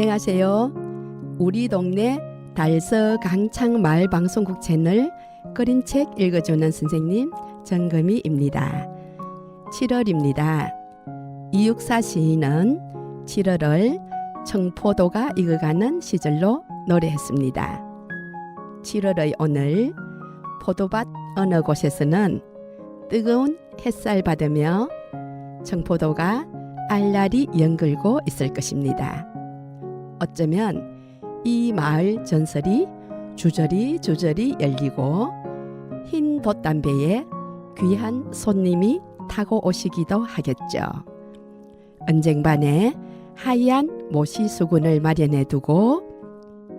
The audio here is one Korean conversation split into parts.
안녕하세요. 우리 동네 달서 강창 마을 방송국 채널 그린 책 읽어주는 선생님 정금이입니다. 7월입니다. 이육사 시인은 7월을 청포도가 익어가는 시절로 노래했습니다. 7월의 오늘 포도밭 어느 곳에서는 뜨거운 햇살 받으며 청포도가 알알이 연글고 있을 것입니다. 어쩌면 이 마을 전설이 주저리 주저리 열리고 흰 돛담배에 귀한 손님이 타고 오시기도 하겠죠. 언쟁반에 하얀 모시 수군을 마련해 두고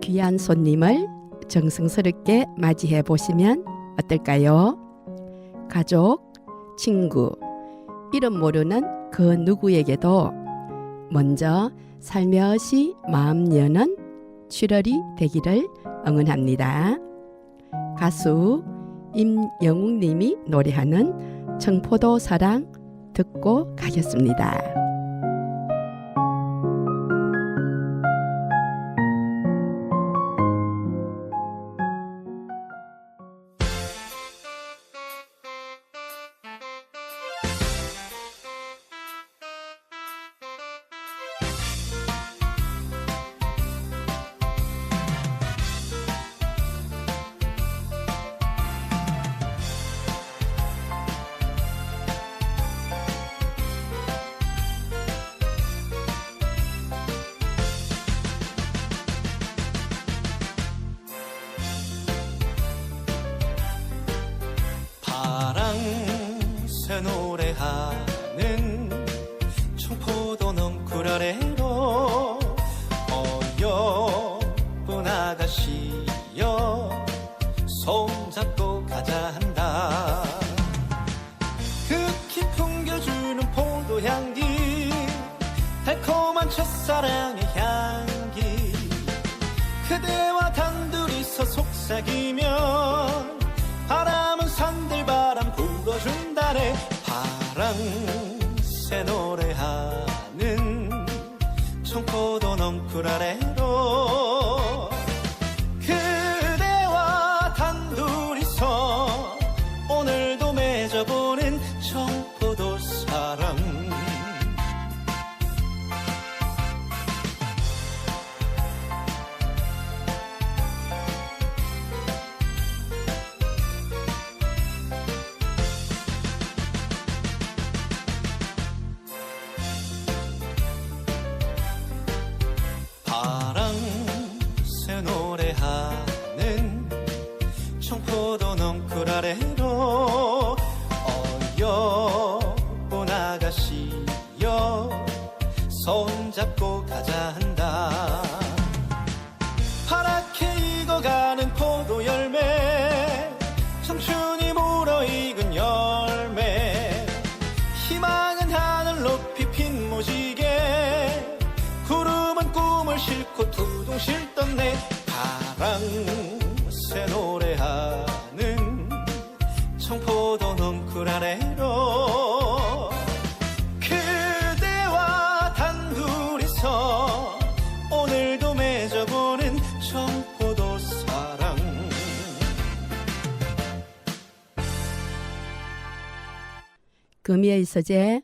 귀한 손님을 정성스럽게 맞이해 보시면 어떨까요? 가족, 친구, 이름 모르는 그 누구에게도 먼저 살며시 마음 여는 7월이 되기를 응원합니다. 가수 임영웅 님이 노래하는 청포도 사랑 듣고 가겠습니다. 아가씨여 손잡고 가자 한다. 극히 풍겨주는 포도향기 달콤한 첫사랑의 향기. 그대와 단둘이서 속삭이면 바람은 산들바람 불어준다네. 파랑새 노래하는 청포도 넝쿨 아래 실던 내 파랑새 노래하는 청포도 넝쿨 아래로 그대와 단둘이서 오늘도 맺어보는 청포도 사랑 금요일 서재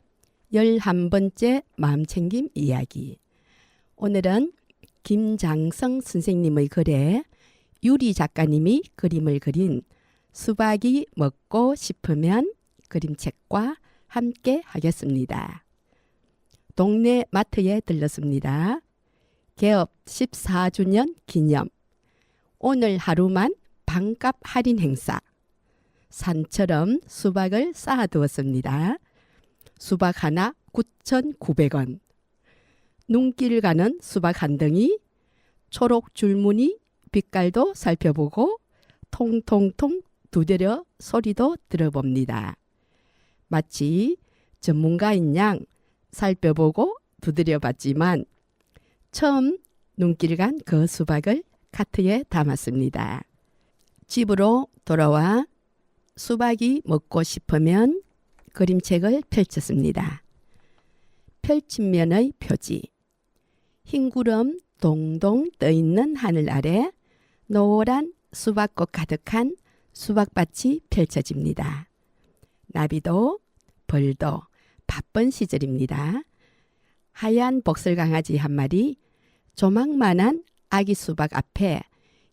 11번째 마음챙김 이야기. 오늘은 김장성 선생님의 글에 유리 작가님이 그림을 그린 수박이 먹고 싶으면 그림책과 함께 하겠습니다. 동네 마트에 들렀습니다. 개업 14주년 기념. 오늘 하루만 반값 할인 행사. 산처럼 수박을 쌓아두었습니다. 수박 하나 9,900원. 눈길 가는 수박 한 덩이, 초록 줄무늬 빛깔도 살펴보고 통통통 두드려 소리도 들어봅니다. 마치 전문가인 양 살펴보고 두드려 봤지만 처음 눈길 간 그 수박을 카트에 담았습니다. 집으로 돌아와 수박이 먹고 싶으면 그림책을 펼쳤습니다. 펼친 면의 표지. 흰 구름 동동 떠 있는 하늘 아래 노란 수박꽃 가득한 수박밭이 펼쳐집니다. 나비도 벌도 바쁜 시절입니다. 하얀 복슬 강아지 한 마리 조망만한 아기 수박 앞에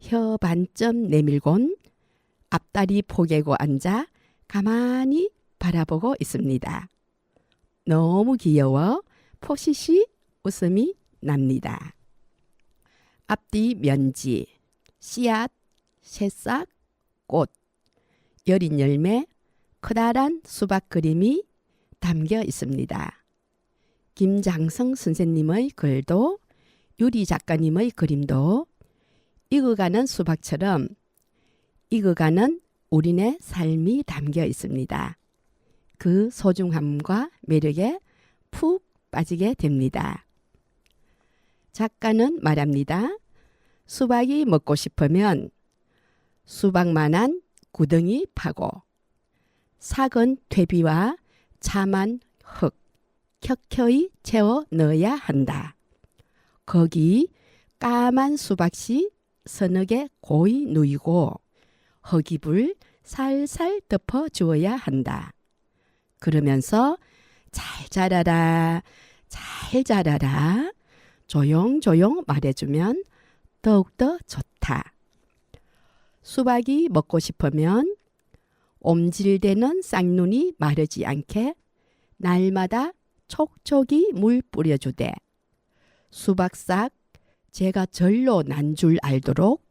혀 반점 내밀곤 앞다리 포개고 앉아 가만히 바라보고 있습니다. 너무 귀여워 포시시 웃음이 납니다. 앞뒤 면지, 씨앗, 새싹, 꽃, 여린 열매, 커다란 수박 그림이 담겨 있습니다. 김장성 선생님의 글도 유리 작가님의 그림도 익어가는 수박처럼 익어가는 우리네 삶이 담겨 있습니다. 그 소중함과 매력에 푹 빠지게 됩니다. 작가는 말합니다. 수박이 먹고 싶으면 수박만한 구덩이 파고 삭은 퇴비와 참한 흙 켜켜이 채워 넣어야 한다. 거기 까만 수박씨 서너 개 고이 누이고 허기불 살살 덮어 주어야 한다. 그러면서 잘 자라라, 잘 자라라, 조용조용 말해주면 더욱더 좋다. 수박이 먹고 싶으면 옴질되는 쌍눈이 마르지 않게 날마다 촉촉이 물 뿌려주되 수박싹 제가 절로 난 줄 알도록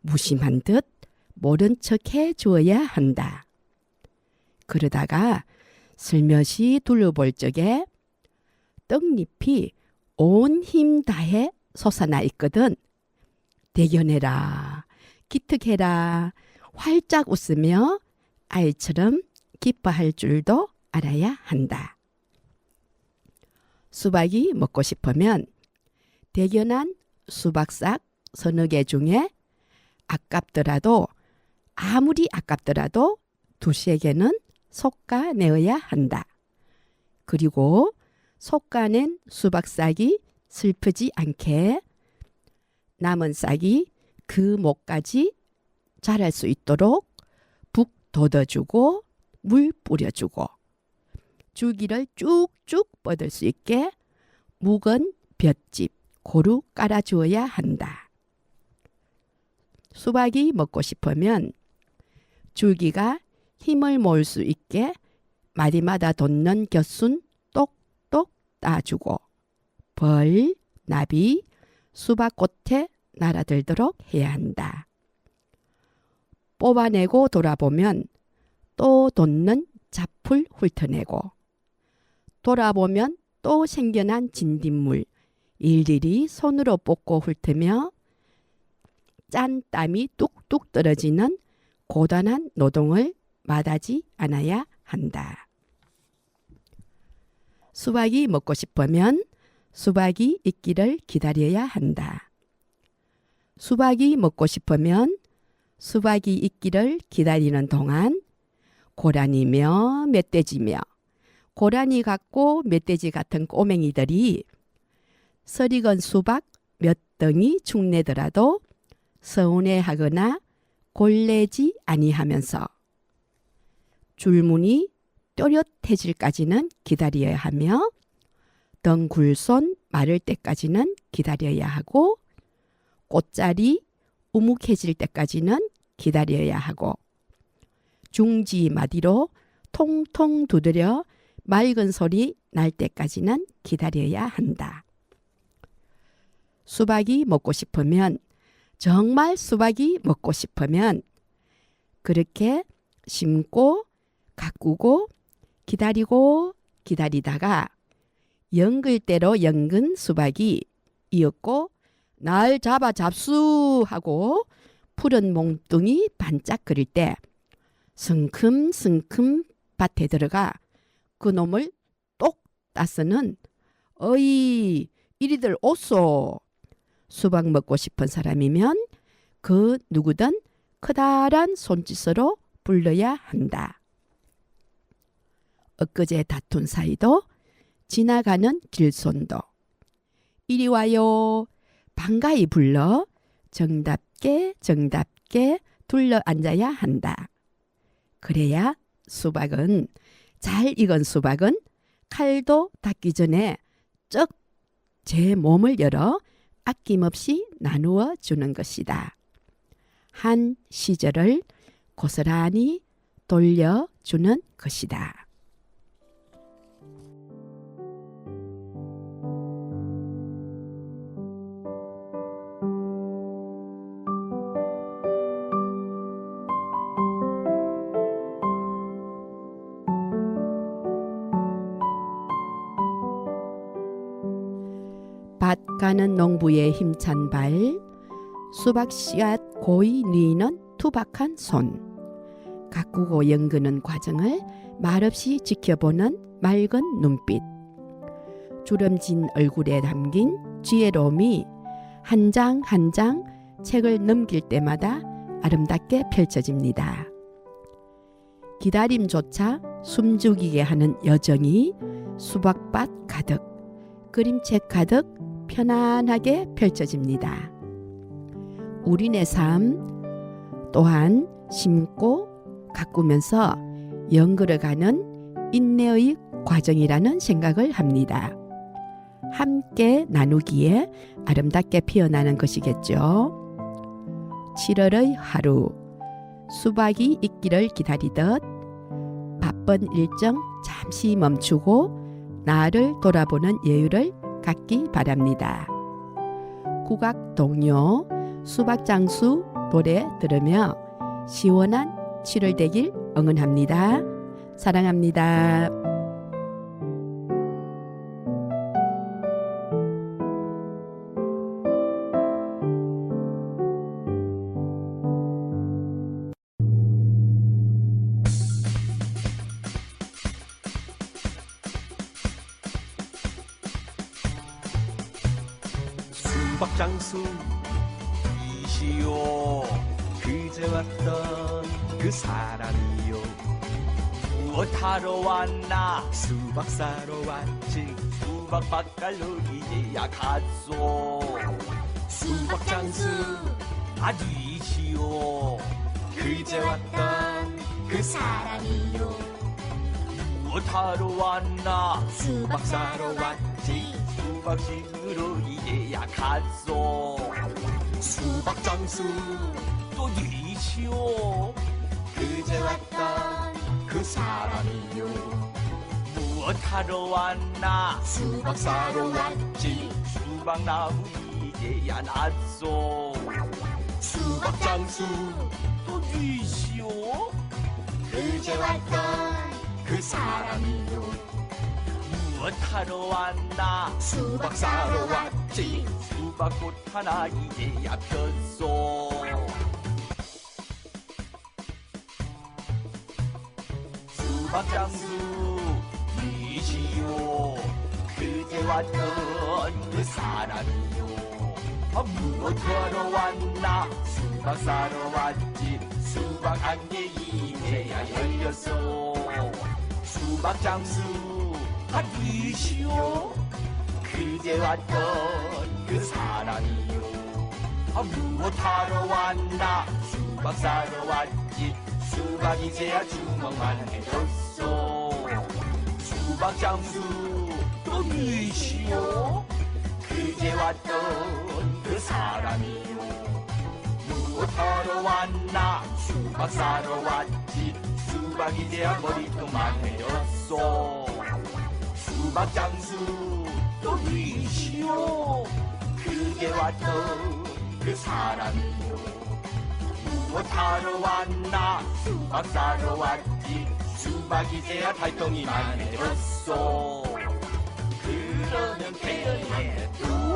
무심한 듯 모른 척해 주어야 한다. 그러다가 슬며시 둘러볼 적에 떡잎이 온 힘 다해 솟아나 있거든. 대견해라, 기특해라, 활짝 웃으며 아이처럼 기뻐할 줄도 알아야 한다. 수박이 먹고 싶으면 대견한 수박싹 서너 개 중에 아깝더라도 아무리 아깝더라도 두세 개는 솎아내어야 한다. 그리고 솎아낸 수박 싹이 슬프지 않게 남은 싹이 그 목까지 자랄 수 있도록 북 돋아주고 물 뿌려주고 줄기를 쭉쭉 뻗을 수 있게 묵은 볏짚 고루 깔아주어야 한다. 수박이 먹고 싶으면 줄기가 힘을 모을 수 있게 마디마다 돋는 곁순 따주고 벌, 나비, 수박꽃에 날아들도록 해야 한다. 뽑아내고 돌아보면 또 돋는 잡풀 훑어내고 돌아보면 또 생겨난 진딧물 일일이 손으로 뽑고 훑으며 짠 땀이 뚝뚝 떨어지는 고단한 노동을 마다지 않아야 한다. 수박이 먹고 싶으면 수박이 익기를 기다려야 한다. 수박이 먹고 싶으면 수박이 익기를 기다리는 동안 고라니며 멧돼지며 고라니 같고 멧돼지 같은 꼬맹이들이 서리건 수박 몇 덩이 축내더라도 서운해하거나 골래지 아니하면서 줄무늬 또렷해질까지는 기다려야 하며 덩굴손 마를 때까지는 기다려야 하고 꽃자리 우묵해질 때까지는 기다려야 하고 중지 마디로 통통 두드려 맑은 소리 날 때까지는 기다려야 한다. 수박이 먹고 싶으면 정말 수박이 먹고 싶으면 그렇게 심고 가꾸고 기다리고 기다리다가 연글대로 연근 수박이 이었고 날 잡아 잡수 하고 푸른 몽뚱이 반짝거릴 때 성큼성큼 밭에 들어가 그 놈을 똑 따서는 어이 이리들 오소 수박 먹고 싶은 사람이면 그 누구든 커다란 손짓으로 불러야 한다. 엊그제 다툰 사이도 지나가는 길손도 이리 와요 반가이 불러 정답게 정답게 둘러 앉아야 한다. 그래야 수박은 잘 익은 수박은 칼도 닿기 전에 쩍 제 몸을 열어 아낌없이 나누어 주는 것이다. 한 시절을 고스란히 돌려주는 것이다. 밭 가는 농부의 힘찬 발, 수박 씨앗 고이 뉘는 투박한 손, 가꾸고 연그는 과정을 말없이 지켜보는 맑은 눈빛, 주름진 얼굴에 담긴 지혜로움이 한 장 한 장 책을 넘길 때마다 아름답게 펼쳐집니다. 기다림조차 숨죽이게 하는 여정이 수박밭 가득, 그림책 가득 편안하게 펼쳐집니다. 우리네 삶 또한 심고 가꾸면서 연결어가는 인내의 과정이라는 생각을 합니다. 함께 나누기에 아름답게 피어나는 것이겠죠. 7월의 하루 수박이 익기를 기다리듯 바쁜 일정 잠시 멈추고 나를 돌아보는 여유를 갖기 바랍니다. 국악 동요 수박 장수 노래 들으며 시원한 7월 되길 응원합니다. 사랑합니다. 박장수 이시오. 그제 왔던 그 사람이요. 무엇 하러 왔나? 수박 사러 왔지. 수박 이제야 갔소. 수박 장수. 아니시오. 그제 왔던 그 사람이요 무엇하러 왔나? 수박 사러 왔지. 수박식으로 이제야 갔소. 수박 장수 또 니시오. 그제 왔던 그 사람이요. 무엇하러 왔나? 수박 사러 왔지. 수박나무 이제야 났소. 수박 장수 또 니시오. 그제 왔던 그 사람이요. 무엇하러 왔나? 수박 사러 왔지. 수박꽃 하나 이제야 폈소. 수박 장수 이시오 그제 왔던 그 사람이요. 아, 무엇하러 왔나? 수박 사러 왔지. 수박 안개 이제야 열렸어 수박 장수 아니시오. 그제 왔던 그 사람이요. 아, 무엇하러 왔나? 수박 사러 왔지. 수박 이제야 주먹만 해줬소. 수박 장수 또 니시오. 그제 왔던 그 사람이요. 무엇하러 왔나? 수박 사러 왔지 수박 이제야 머리통만 해줬소 수박 장수 또 니시오. 그게 왔던 그 사람이요. 무엇하러 왔나? 수박 사러 왔지. 수박 이제야 달덩이만 해줬소. 그러면 배에 또